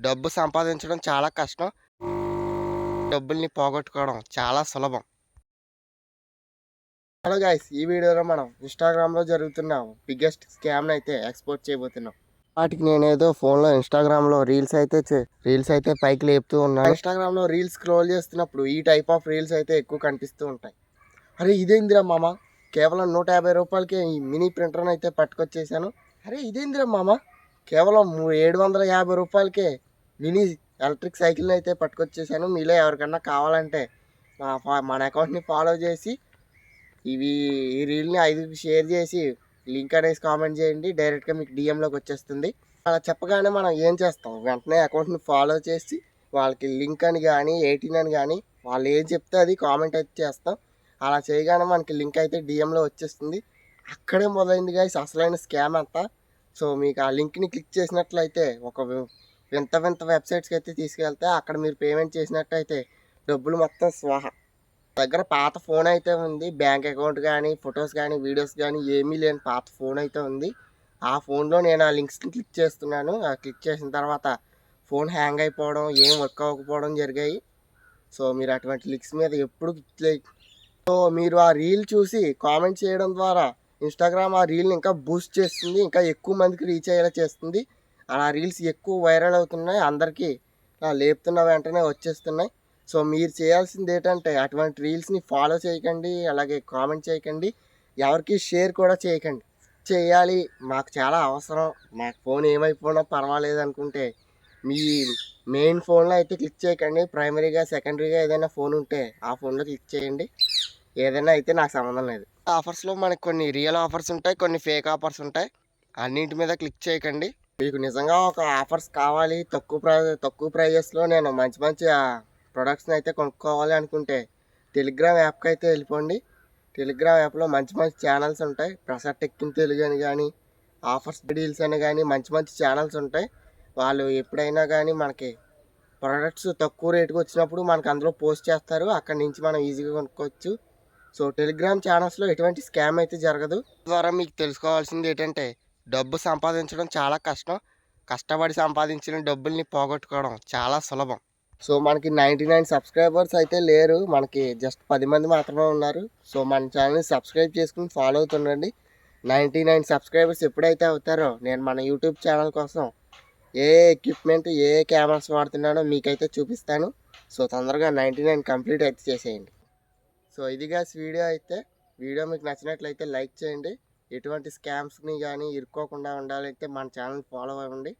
డబ్బు సంపాదించడం చాలా కష్టం. డబ్బుల్ని పోగొట్టుకోవడం చాలా సులభం. హలో గాయస్ ఈ వీడియోలో మనం ఇన్స్టాగ్రామ్లో జరుగుతున్న బిగ్గెస్ట్ స్కామ్ని అయితే ఎక్స్పోర్ట్ చేయబోతున్నాం. వాటికి నేనేదో ఫోన్లో ఇన్స్టాగ్రామ్లో రీల్స్ అయితే రీల్స్ అయితే పైకి లేపుతూ ఉన్నాను. ఇన్స్టాగ్రామ్లో రీల్స్ స్క్రోల్ చేస్తున్నప్పుడు ఈ టైప్ ఆఫ్ రీల్స్ అయితే ఎక్కువ కనిపిస్తూ ఉంటాయి. అరే ఇదేందిరా మామ? కేవలం నూట యాభై రూపాయలకే ఈ మినీ ప్రింటర్ని అయితే పట్టుకొచ్చేసాను. అరే ఇదేందిరా మామ? కేవలం ఏడు వందల యాభై రూపాయలకే మినీ ఎలక్ట్రిక్ సైకిల్ని అయితే పట్టుకొచ్చేసాను. మీలో ఎవరికన్నా కావాలంటే మా ఫా- మన అకౌంట్ని ఫాలో చేసి ఇవి ఈ రీల్ని ఐదు షేర్ చేసి లింక్ అనేసి కామెంట్ చేయండి. డైరెక్ట్గా మీకు డిఎంలోకి వచ్చేస్తుంది. అలా చెప్పగానే మనం ఏం చేస్తాం? వెంటనే అకౌంట్ని ఫాలో చేసి వాళ్ళకి లింక్ అని కానీ ఎయిటీన్ అని కానీ వాళ్ళు ఏం చెప్తే అది కామెంట్ అయితే చేస్తాం. అలా చేయగానే మనకి లింక్ అయితే డిఎంలో వచ్చేస్తుంది. అక్కడే మొదలైంది గాయస్. అసలైన స్కామ్ అంతా. సో మీకు ఆ లింక్ని క్లిక్ చేసినట్లయితే ఒక వింత వింత వెబ్సైట్స్కి అయితే తీసుకెళ్తే అక్కడ మీరు పేమెంట్ చేసినట్టయితే డబ్బులు మొత్తం స్వాహ. దగ్గర పాత ఫోన్ అయితే ఉంది. బ్యాంక్ అకౌంట్ కానీ ఫొటోస్ కానీ వీడియోస్ కానీ ఏమీ లేని పాత ఫోన్ అయితే ఉంది. ఆ ఫోన్లో నేను ఆ లింక్స్ని క్లిక్ చేస్తున్నాను. ఆ క్లిక్ చేసిన తర్వాత ఫోన్ హ్యాంగ్ అయిపోవడం ఏం వర్క్ అవ్వకపోవడం జరిగాయి. సో మీరు అటువంటి లింక్స్ మీద ఎప్పుడు క్లిక్ సో మీరు ఆ రీల్ చూసి కామెంట్ చేయడం ద్వారా ఇన్స్టాగ్రామ్ ఆ రీల్ని ఇంకా బూస్ట్ చేస్తుంది. ఇంకా ఎక్కువ మందికి రీచ్ అయ్యేలా చేస్తుంది. అలా రీల్స్ ఎక్కువ వైరల్ అవుతున్నాయి. అందరికీ ఇలా లేపుతున్న వెంటనే వచ్చేస్తున్నాయి. సో మీరు చేయాల్సింది ఏంటంటే అటువంటి రీల్స్ని ఫాలో చేయకండి. అలాగే కామెంట్ చేయకండి. ఎవరికి షేర్ కూడా చేయకండి. చేయాలి. మాకు చాలా అవసరం. మాకు ఫోన్ ఏమైపోయినా పర్వాలేదు అనుకుంటే మీ మెయిన్ ఫోన్లో అయితే క్లిక్ చేయకండి. ప్రైమరీగా సెకండరీగా ఏదైనా ఫోన్ ఉంటే ఆ ఫోన్లో క్లిక్ చేయండి. ఏదైనా అయితే నాకు సంబంధం లేదు. ఆఫర్స్లో మనకు కొన్ని రియల్ ఆఫర్స్ ఉంటాయి కొన్ని ఫేక్ ఆఫర్స్ ఉంటాయి. అన్నింటి మీద క్లిక్ చేయకండి. మీకు నిజంగా ఒక ఆఫర్స్ కావాలి తక్కువ ప్రై తక్కువ ప్రైజెస్లో నేను మంచి మంచి ప్రొడక్ట్స్ని అయితే కొనుక్కోవాలి అనుకుంటే టెలిగ్రామ్ యాప్కి అయితే వెళ్ళిపోండి. టెలిగ్రామ్ యాప్లో మంచి మంచి ఛానల్స్ ఉంటాయి. ప్రసాద్ టెక్ తెలుగు అని కానీ ఆఫర్స్ డీల్స్ అని కానీ మంచి మంచి ఛానల్స్ ఉంటాయి. వాళ్ళు ఎప్పుడైనా కానీ మనకి ప్రొడక్ట్స్ తక్కువ రేటుకి వచ్చినప్పుడు మనకు అందులో పోస్ట్ చేస్తారు. అక్కడి నుంచి మనం ఈజీగా కొనుక్కోవచ్చు. సో టెలిగ్రామ్ ఛానల్స్లో ఎటువంటి స్కామ్ అయితే జరగదు. ద్వారా మీకు తెలుసుకోవాల్సింది ఏంటంటే డబ్బు సంపాదించడం చాలా కష్టం. కష్టపడి సంపాదించిన డబ్బుల్ని పోగొట్టుకోవడం చాలా సులభం. సో మనకి నైంటీ నైన్ సబ్స్క్రైబర్స్ అయితే లేరు. మనకి జస్ట్ పది మంది మాత్రమే ఉన్నారు. సో మన ఛానల్ని సబ్స్క్రైబ్ చేసుకుని ఫాలో అవుతుండండి. నైంటీ నైన్ సబ్స్క్రైబర్స్ ఎప్పుడైతే అవుతారో నేను మన యూట్యూబ్ ఛానల్ కోసం ఏ ఎక్విప్మెంట్ ఏ కెమెరాస్ వాడుతున్నానో మీకైతే చూపిస్తాను. సో తొందరగా నైంటీ నైన్ కంప్లీట్ అయితే చేసేయండి. సో ఇదిగా వీడియో అయితే. వీడియో మీకు నచ్చినట్లయితే లైక్ చేయండి. ఎటువంటి స్కామ్స్ని కానీ ఇరుక్కోకుండా ఉండాలంటే మన ఛానల్ ఫాలో అవ్వండి.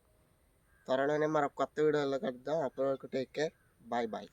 త్వరలోనే మరొక కొత్త వీడియోలో కలుద్దాం. అప్పటి వరకు టేక్ కేర్. Bye bye.